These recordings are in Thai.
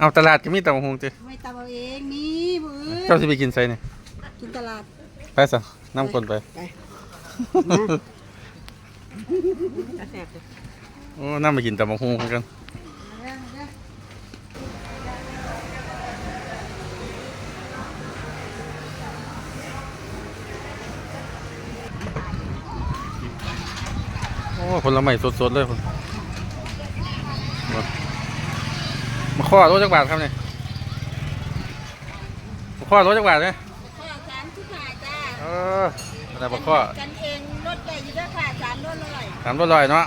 เอาตลาดก็มีตำบักหุงติไม่ตำเอาเองมีมือเจ้าสิไปกินไสนี่กินตลาดไปซะนํคนไปไปกระแสบเลยโอ้นำไปกินตำบักหุงกันโอ้ผลไม้สดๆเลยพุ่นมามา ข้อรถจักบาทครับเนี่ยมาข้อรถจักบาทเนี่ยข้อสามสิบห้าจ้าเอออะไรมาข้อกันเองรถใหญ่อยู่ด้วยค่ะสามรถเลยสามรถลอยเนาะ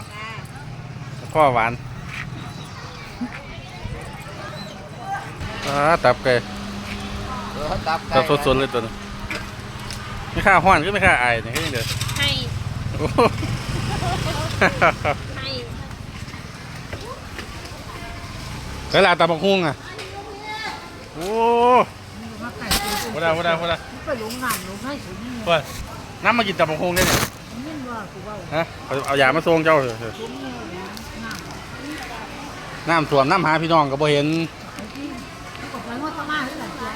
จ้าข้อหวานอ่าตับไก่ตับตับสดๆเลยตัวนี้ไม่ค่าห้อนก็ไม่ค่าอายนี่ก็ยังเดือดให้ โอ้โห ให้ แล้วลาตับบักฮุ่งอะ โอ้โหได้โหได้โหได้ไปลงงานลงให้สุดนี่เฮ้ยน้ำมากินตับบักฮุ่งได้เนี่ยนี่ว่ากูว่าฮะเอาเอายามาส่งเจ้าเถอะผมเนี่ยน้ำน้ำท่วมน้ำหาพี่น้องก็บ่เห็นไอ้ที่กดไว้ว่าต้องมาหรือเปล่า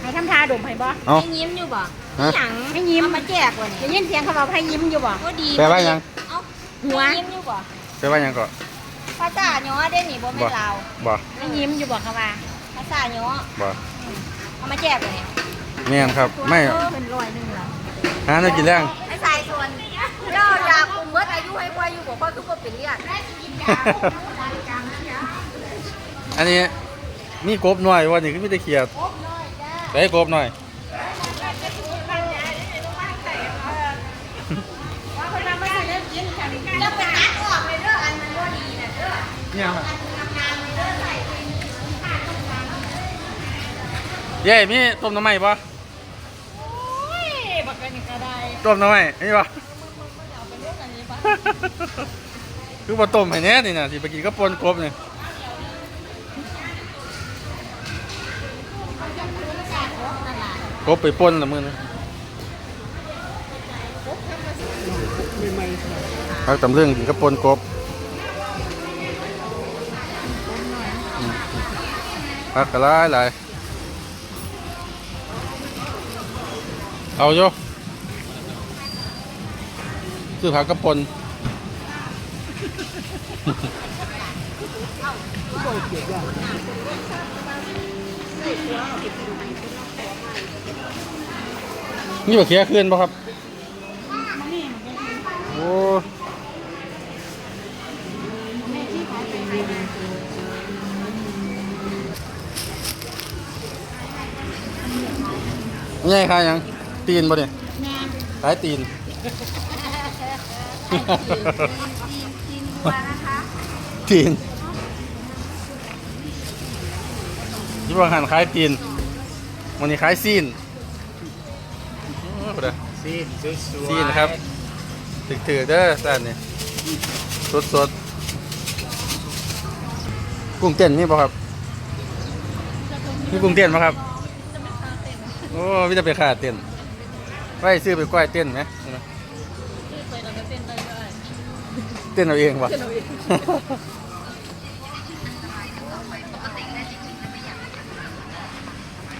ให้ทำทาดมให้บ่เอ้าให้ยิ้มอยู่บ่ฮะหยังให้ยิ้มเอามาแจกว่ะนี่ได้ยินเสียงเขาบอกให้ยิ้มอยู่บ่ก็ดีแปลว่าหยังเอ้า หัวยิ้มอยู่บ่แปลว่าหยังก็ภาษาหยอได้นี่บ่แม่นลาวบ่ให้ยิ้มอยู่บ่เขาว่าภาษาหยอบ่เอามาแจกเลยแม่นครับ ไม่เป็นร้อยหนึ่งละหาได้กินแรง ไอ้สายส่วนย่อยาคุมเบิดอายุให้กว่าอยู่บ่เพราะทุกคนเป็นเลือดอันนี้มีกบหน่อยวันนี้คือมีแต่เขียดได้กบหน่อย เด้อเนี่ยเย้มีต้มน้ำไหม้ปะโอ้ยบักกันนี่ก็ได้ต้มน้ำไหม้นี่ปะเอาไปลูกอันนี้ปะคือว่าต้มให้แน่นี่นะที่ไปกินก็ปนกบนี่กบไปปนละมือนะพักตำเรื่องกินก็ปนกบ พักกระไรหลยเอาโยซื้อผักกระปนนี่ว่าเคียขึ้นป่ะครับ โอ้ นี่ขายหยังตีนป่ะเนี่ยขายตีนตีนยี่ว่าหันขายตีนวันนี้ขายซีนโอ้โหเด้อซีนสวยๆซีนครับถือถือๆเด้อแซ่นนี่สดสดๆกุ้งเต้นนี่ป่ะครับนี่กุ้งเต้นป่ะครับ โอ้พี่จะไปขาเต้นไว้ซื้อไปก้อยเต้นไหมเต้นเอาเองป่ะ